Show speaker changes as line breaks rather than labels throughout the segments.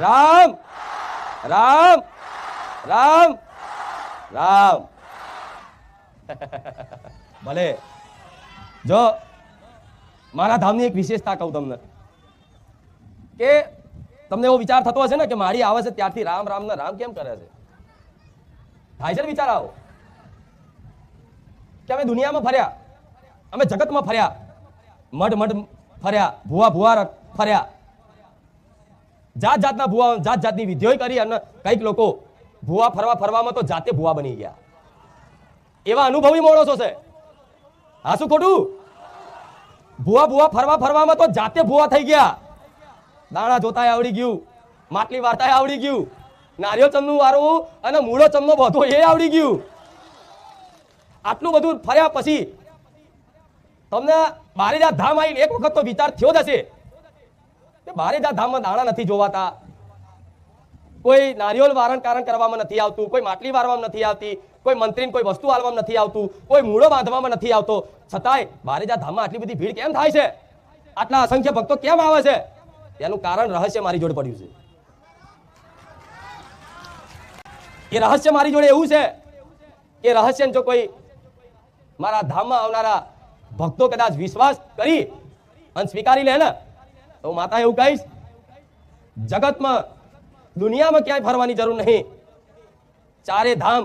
રામ રામ રામ રામ. ભલે. જો, મારા ધામની એક વિશેષતા કહું તમને. કે તમને એવો વિચાર થતો હશે ને કે મારી આવે છે ત્યારથી રામ રામ ને રામ કેમ કરે છે? થાય છે ને વિચાર આવો. કે અમે દુનિયામાં ફર્યા. અમે જગતમાં ફર્યા. મઢ મઢ ફર્યા. ભુવા ભુવા ફર્યા. જાત જાતના ભુવા જાત જાતની વિધિઓ કરી અને કંઈક લોકો ભુવા ફરવા, ફરવામાં તો જાતે ભુવા બની ગયા. એવા અનુભવી માણસો છે. હા, શું ખોટું? ભુવા ભુવા ફરવા, ફરવામાં તો જાતે ભુવા થઈ ગયા. દાણા જોતાય આવડી ગયું, માટલી વાર્તાય આવડી ગયું, નારિયેળ ચમનું વારવું અને મૂળો ચમનો બધો એ આવડી ગયું. આટલું બધું ફર્યા પછી તમને બારેજા ધામ આવીને એક વખત તો વિચાર થયો જ હશે. કે બારેજા ધામમાં દાણા નથી જોવાતા. કોઈ નારિયોલ વારણ કારણ કરવામાં નથી આવતું, કોઈ માટલી વારવામાં નથી આવતી, કોઈ મંત્રીને કોઈ વસ્તુ વાળવામાં નથી આવતું, કોઈ મૂળો બાંધવામાં નથી આવતો. છતાંય બારેજા ધામમાં આટલી બધી ભીડ કેમ થાય છે? આટલા અસંખ્ય ભક્તો કેમ આવે છે? એનું કારણ રહસ્ય મારી જોડે પડ્યું છે. એ રહસ્ય મારી જોડે એવું છે કે રહસ્ય જો કોઈ મારા ધામમાં આવનારા ભક્તો કદાચ વિશ્વાસ કરી અને સ્વીકારી લે ને તો માતા, એવું કહીશ? જગતમાં, દુનિયામાં ક્યાંય ફરવાની જરૂર નહીં. ચારે ધામ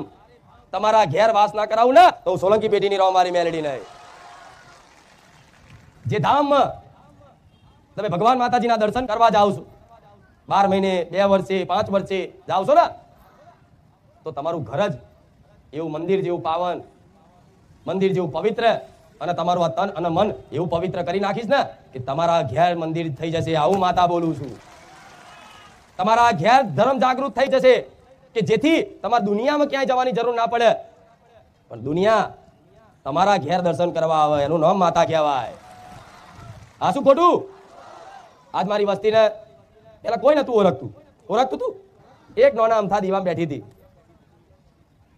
તમારા ઘેર વાસ ના કરાવું ને, તો સોલંકી પેઢીની રહો મારી મેલેડી નહીં. જે ધામમાં તમે ભગવાન માતાજીના દર્શન કરવા જાઓ છો, બાર મહિને, બે વર્ષે, પાંચ વર્ષે જાઓ છો ને, તો તમારું ઘર જ એવું મંદિર જેવું પાવન, મંદિર જેવું પવિત્ર અને તમારું આ તન અને મન એવું પવિત્ર કરી નાખીશ ને કે તમારા ઘેર મંદિર થઈ જશે. આવું માતા બોલું છું. તમારા ઘેર ધર્મ જાગૃત થઈ જશે કે જેથી તમારે દુનિયામાં ક્યાંય જવાની જરૂર ના પડે. પણ દુનિયા તમારા ઘેર દર્શન કરવા આવે એનું નામ માતા કહેવાય. આ શું ખોટું? આજ મારી વસ્તીને પેલા કોઈ નતું ઓળખતું. ઓળખતું તું? એક નોના અમથા દીવા બેઠી હતી.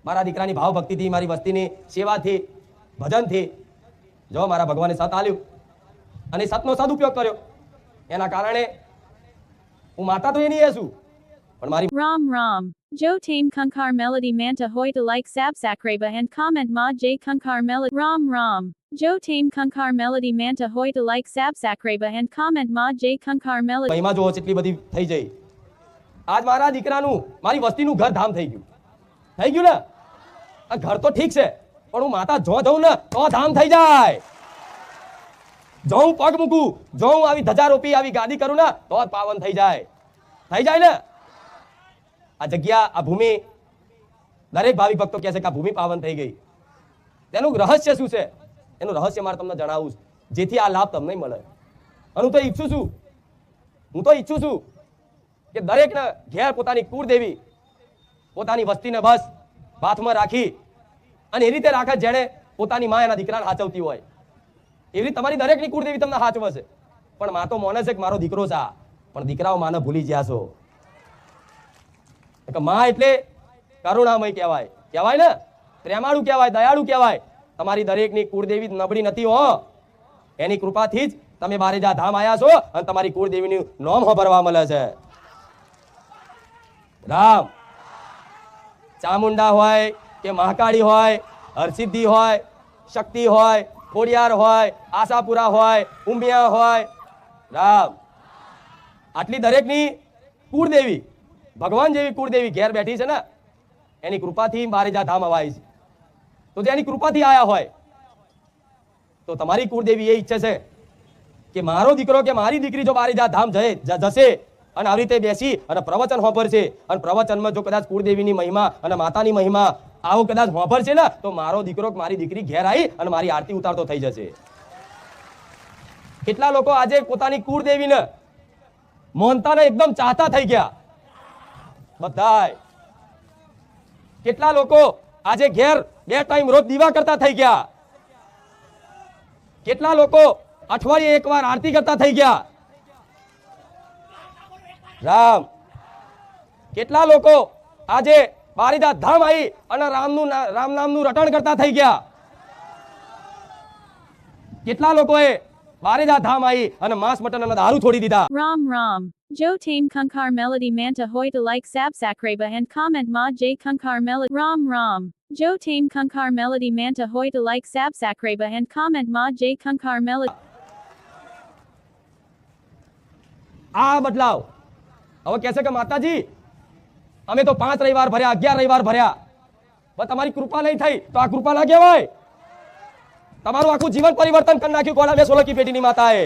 મારા દીકરાની ભાવ ભક્તિથી મારી વસ્તીની સેવાથી, ભજનથી જો મારા ભગવાને સત આલ્યું અને સતનો સદુપયોગ કર્યો એના કારણે હું માતા તો એની એ છું પણ મારી
Ram Ram. Jo tame Kunkar Melody Manta Hoita like Sab Sakreba and comment Ma J Kunkar Melody Ram Ram. Jo tame Kunkar Melody Manta Hoita like Sab Sakreba and comment Ma J Kunkar Melody
મહિમા જો એટલી બધી થઈ જઈ આજ મારા દીકરાનું મારી વસ્તીનું ઘર ધામ થઈ ગયું થઈ ગયું ને આ ઘર તો ઠીક છે પણ હું માતા જો જઉં ને, તો ધામ થઈ જાય. જો હું પગ મૂકું જો હું આવી ધજા રોપી આવી ગાદી કરું ને, તો પાવન થઈ જાય. થઈ જાય ને? આ જગ્યા, આ ભૂમિ, દરેક ભાવિક ભક્તો કહે છે કે આ ભૂમિ પાવન થઈ ગઈ. તેનું રહસ્ય શું છે? એનું રહસ્ય મારે તમને જણાવું જેથી આ લાભ તમને મળે. અને હું તો ઈચ્છું છું, હું તો ઈચ્છું છું કે દરેકને ઘેર પોતાની કુળદેવી, પોતાની વસ્તીને બસ હાથમાં રાખી અને એ રીતે રાખે જેણે પોતાની મા એના દીકરાને હાચવતી હોય. એવી રીતે તમારી દરેકની કુળદેવી તમને હાચવશે પણ મા તો મોને છે કે મારો દીકરો છે પણ દીકરાઓ માને ભૂલી ગયા છો. મા એટલે કરુણામય કહેવાય. કહેવાય ને? પ્રેમાળુ કહેવાય, દયાળુ કહેવાય. તમારી દરેકની કુળદેવી નબળી નથી હો. એની કૃપાથી જ તમે બારેજા ધામ આવ્યા છો અને તમારી કુળદેવીનું નોમ ભરવા મળે છે. રામ. ચામુંડા હોય કે મહાકાળી હોય, હરસિદ્ધિ હોય, શક્તિ હોય, ખોડિયાર હોય, આશાપુરા હોય ઉમિયા હોય, રામ. આટલી દરેકની કુળદેવી, ભગવાન જેવી કુળદેવી ઘેર બેઠી છે ને, એની કૃપાથી મારે જ્યાં ધામ અવાય છે. તો જેની કૃપાથી આવ્યા હોય, તો તમારી કુળદેવી એ ઈચ્છે છે કે મારો દીકરો કે મારી દીકરી જો ધામ જય, જ- જશે અને આવી રીતે બેસી અને પ્રવચન હોંભરશે અને પ્રવચનમાં જો કદાચ કુળદેવીની મહિમા અને માતાની મહિમા આવું કદાચ હોંભરશે ને, તો મારો દીકરો મારી દીકરી ઘેર આવી અને મારી આરતી ઉતારતો થઈ જશે. કેટલા લોકો આજે પોતાની કુળદેવીને મોહનતાને એકદમ ચાહતા થઈ ગયા. બધાય. કેટલા લોકો આજે ઘેર બે ટાઈમ રોજ દીવા કરતા થઈ ગયા. કેટલા લોકો અઠવાડિયે એકવાર આરતી કરતા થઈ ગયા. રામ કેટલા લોકો આજે બારીદા ધામ આવી અને રામનું રામ નામનું રટણ કરતા થઈ ગયા કેટલા લોકોએ બારેજા ધામ આવી અને માંસ મટન અને દારૂ છોડી દીધા
Ram Ram. Jo Tame Kunkar Melody Manta Hoyt like Sab Sakraba and comment Ma J Kunkar Melody Ram Ram. Jo Tame Kunkar Melody Manta Hoyt like Sab Sakraba and comment Ma J Kunkar Melody.
આ બદલાવ હવે કહેશે કે માતાજી, અમે તો પાંચ રવિવાર ભર્યા, અગિયાર રવિવાર ભર્યા. પણ તમારી કૃપા નહીં થઈ તો આ કૃપા ના કહેવાય તમારું આખું જીવન પરિવર્તન કરી નાખ્યું કોડા બે સોલંકી પેઢીની માતાએ.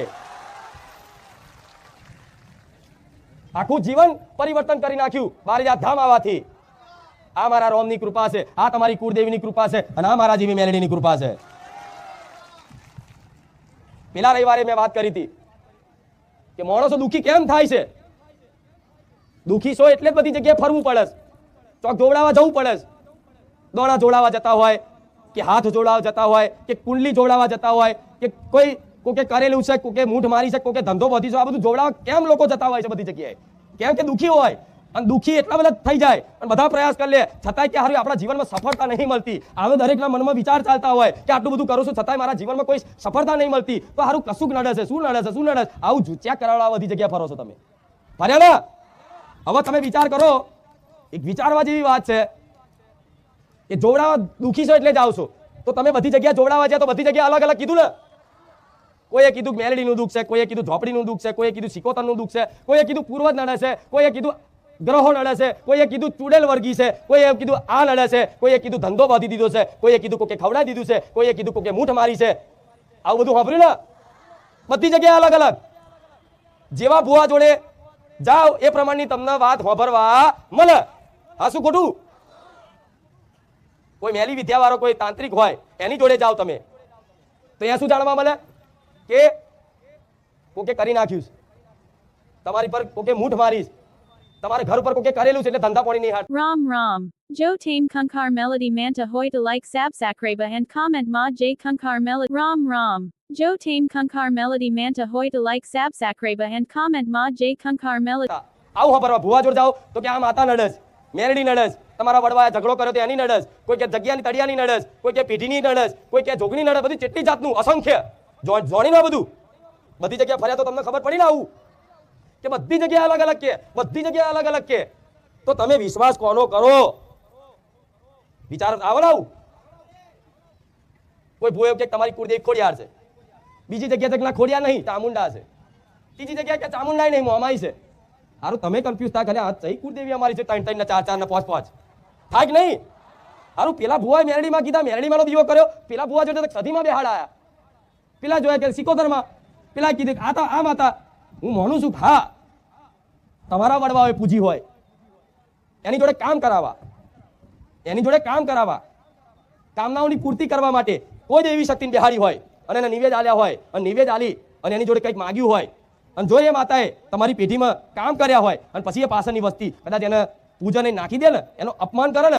આખું જીવન પરિવર્તન કરી નાખ્યું બારીજાત ધામ આવવાથી આ મારા રોમની કૃપા છે, આ તમારી કુળદેવીની કૃપા છે અને આ મારા જીવી મેલડીની કૃપા છે. પેલા રવિવારે મેં વાત કરી હતી કે માણસો દુઃખી કેમ થાય છે? દુઃખી છો એટલે જ બધી જગ્યાએ ફરવું પડે. ચોક જોડાવા જવું પડે દોડા જોડાવા જતા હોય, કે હાથ જોડાવા જતા હોય, કે કુંડલી જોડાવા જતા હોય, કે કોઈ, કોકે કરેલું છે, કોકે મૂઠ મારી છે, કોકે ધંધો વધી છે, આ બધું જોડાવા કેમ લોકો જતા હોય છે બધી જગ્યાએ? કેમ કે દુઃખી હોય? અને દુઃખી એટલા બધા થઈ જાય. અને બધા પ્રયાસ કરી લે. છતાંય કે હારું, આપણા જીવનમાં સફળતા નહીં મળતી. હવે દરેકના મનમાં વિચાર ચાલતા હોય કે આટલું બધું કરું છું, છતાંય મારા જીવનમાં કોઈ સફળતા નહીં મળતી. તો હારું કશું નડે છે, શું નડે છે, શું નડે છે? આવું જુચ્યા કરાવડા બધી જગ્યાએ ફરો છો તમે. ફર્યા હવે તમે વિચાર કરો એક વિચારવા જેવી વાત છે કે જોવડાવા દુખી છો એટલે જ આવશો તો તમે બધી જગ્યાએ જોવડાવા જ્યાં તો બધી જગ્યાએ અલગ અલગ કીધું ને કોઈએ કીધું મેલડીનું દુઃખ છે કોઈએ કીધું ઝોપડીનું દુઃખ છે કોઈએ કીધું સિકોતરનું દુઃખ છે કોઈએ કીધું પૂર્વજ નડે છે કોઈએ કીધું ગ્રહો નડે છે કોઈએ કીધું ચૂડેલ વર્ગી છે કોઈએ કીધું આ નડે છે કોઈએ કીધું ધંધો બાંધી દીધો છે કોઈએ કીધું કોકે ખવડાવી દીધું છે કોઈએ કીધું કોકે મૂઠ મારી છે આવું બધું સાંભળ્યું ને બધી જગ્યાએ અલગ અલગ જેવા ભુવા જોડે જાઓ, એ પ્રમાણની તમને વાત હોભરવા મળે. હા, શું ખોટું? કોઈ મેલી વિદ્યાવાળો, કોઈ તાંત્રિક હોય, એની જોડે જાઓ તમે. તો અહીંયા શું જાણવા મળે? કે કોકે કરી નાખ્યું તમારી પર કોકે મૂઠ મારીશ તમારે ઘર ઉપર કોકે કરેલું છે એટલે ધંધા પાણી નહીં હાટ
Ram Ram. Jo Tame Kunkar Melody Manta Hoyt like Sab Sakraba and comment Ma J Kunkar Melody Ram Ram. Jo Tame Kunkar Melody Manta Hoyt like Sab Sakraba and comment Ma J Kunkar Melody.
આવું સાંભળવા ભુવા જોડે જાઓ તો કે આ માતા નડસ મેરડી નડસ તમારા વડવાએ ઝઘડો કર્યો તો એની નડસ કોઈ કે જગ્યાની તળિયાની નડસ કોઈ કે પીઢીની નડસ કોઈ કે જોગણી નડસ બધી કેટલી જાતનું અસંખ્ય જો- જોણી ના બધું બધી જગ્યાએ ફર્યા તો તમને ખબર પડી ને આવું કે બધી જગ્યાએ અલગ અલગ કે, બધી જગ્યાએ અલગ અલગ કે. તો તમે વિશ્વાસ કોનો કરો? વિચાર આવડાવું કોઈ ભૂએ કે તમારી કુળદેવી ખોડિયાર છે. બીજી જગ્યાએ ના ખોડિયાર નહીં, ચામુંડા છે. ત્રીજી જગ્યાએ કે ચામુંડા નહીં, મોમાઈ છે. હારું, તમે કન્ફ્યુઝ થાય ખાલી આ સહી કુળદેવી અમારી છે, ત્રણ ત્રણ ચાર ચાર ને પાંચ પાંચ. થાય કે નહીં. હારું, પેલા ભુવાએ મેરડીમાં કીધા, મેરડીમાં દીવો કર્યો. પેલા ભુવા જોડે તો સદીમાં બેહાડાયા પેલા જોયા કે સિકોતરમાં પેલા કીધું આ તો આમ હતા હું માનું છું, હા. તમારા વડવાઓએ પૂજી હોય. એની જોડે કામ કરાવવા. એની જોડે કામ કરાવવા. કામનાઓની પૂર્તિ કરવા માટે કોઈ જ એવી શક્તિને બિહારી હોય અને એને નિવેદ આલ્યા હોય અને નિવેદ આલી અને એની જોડે કંઈક માગ્યું હોય. અને જો એ માતાએ તમારી પેઢીમાં કામ કર્યા હોય અને પછી એ પાછળની વસ્તી કદાચ એને પૂજન નાખી દે ને, એનું અપમાન કરે ને